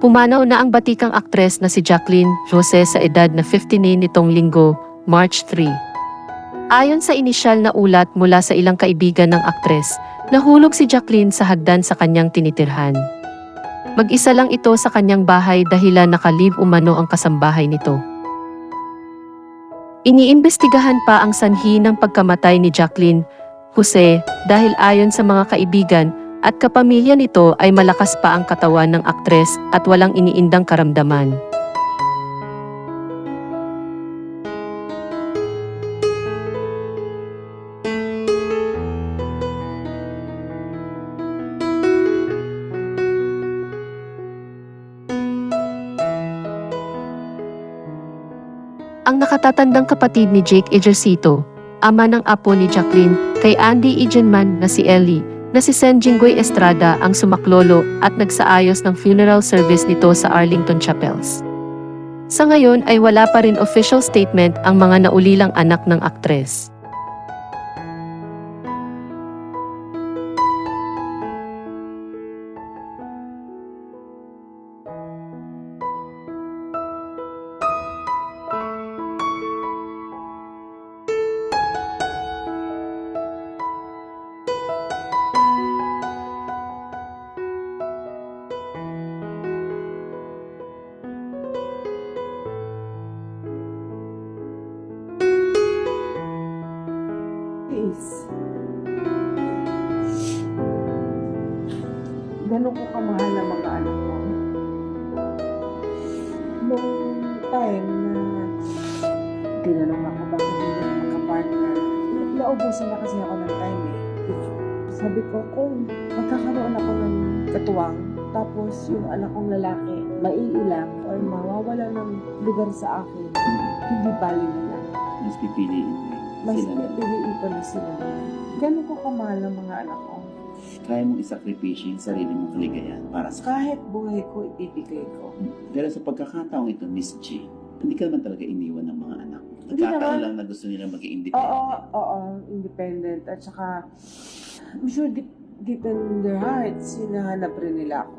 Pumanaw na ang batikang aktres na si Jacqueline Jose sa edad na 59 nitong linggo, March 3. Ayon sa inisyal na ulat mula sa ilang kaibigan ng aktres, nahulog si Jacqueline sa hagdan sa kanyang tinitirhan. Mag-isa lang ito sa kanyang bahay dahilan nakalib umano ang kasambahay nito. Iniimbestigahan pa ang sanhi ng pagkamatay ni Jacqueline Jose dahil ayon sa mga kaibigan at kapamilya nito ay malakas pa ang katawan ng aktres at walang iniindang karamdaman. Ang nakatatandang kapatid ni Jake Ejercito, ama ng apo ni Jacqueline, kay Andy Ejenman na si Ellie, na si Sen Jinggoy Estrada ang sumaklolo at nagsaayos ng funeral service nito sa Arlington Chapels. Sa ngayon ay wala pa rin official statement ang mga naulilang anak ng aktres. Please. Ganun ko kamahal ang mga anak ko. Nung time na tinanong ako bakit hindi ako magka-partner, na- naubusan na kasi ako ng time eh. Sabi ko, kung magkakaroon ako ng katuwang, tapos yung anak kong lalaki, maiilang or mawawala ng lugar sa akin, hindi bali na lang. Mas pipiliin mo. Mas Sila pipiliin ko na sila. Ganun ko kamahal ang mga anak ko. Kaya mong isakripisyo yung sarili mong kaligayahan para sa Kahit buhay ko, ibibigay ko. Pero sa pagkakataong ito, Miss G, hindi ka naman talaga iniwan ng mga anak. Hindi Nagkataon naman. lang na gusto nila maging independent. Oo, oo, independent. At saka, I'm sure deep, deep in their hearts, hinahanap rin nila ako.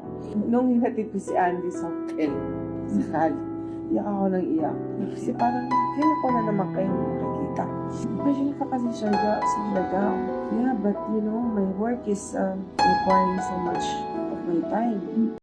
Nung hinatid ko si Andy sa hotel, sa Cali, iyak ako ng iyak. Kasi parang, kailan ko na naman kayo makikita. Imagine ka kasi Sharga, sa Siargao. Yeah, but you know, my work is um, requiring so much of my time.